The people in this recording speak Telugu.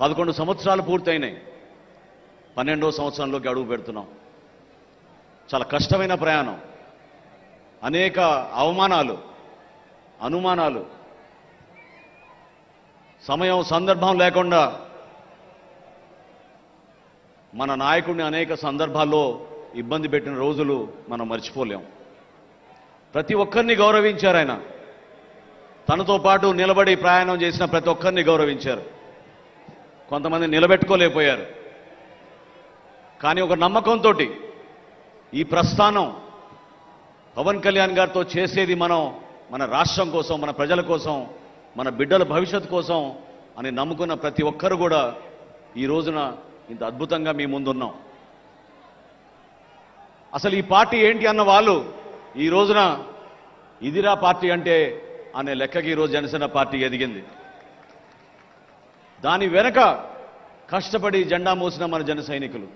పదకొండు సంవత్సరాలు పూర్తయినాయి. పన్నెండో సంవత్సరంలోకి అడుగు పెడుతున్నాం. చాలా కష్టమైన ప్రయాణం. అనేక అవమానాలు అనుమానాలు సమయం సందర్భం లేకుండా మన నాయకుడిని అనేక సందర్భాల్లో ఇబ్బంది పెట్టిన రోజులు మనం మర్చిపోలేం. ప్రతి ఒక్కరిని గౌరవించారు ఆయన. తనతో పాటు నిలబడి ప్రయాణం చేసిన ప్రతి ఒక్కరిని గౌరవించారు. కొంతమంది నిలబెట్టుకోలేకపోయారు. కానీ ఒక నమ్మకంతో ఈ ప్రస్థానం పవన్ కళ్యాణ్ గారితో చేసేది మనం మన రాష్ట్రం కోసం మన ప్రజల కోసం మన బిడ్డల భవిష్యత్తు కోసం అని నమ్ముకున్న ప్రతి ఒక్కరు కూడా ఈ రోజున ఇంత అద్భుతంగా మీ ముందున్నాం. అసలు ఈ పార్టీ ఏంటి అన్న వాళ్ళు ఈ రోజున ఇదిరా పార్టీ అంటే అనే లెక్కకి ఈరోజు జనసేన పార్టీ ఎదిగింది. దాని వెనక కష్టపడి జెండా మోసిన మన జన సైనికులు.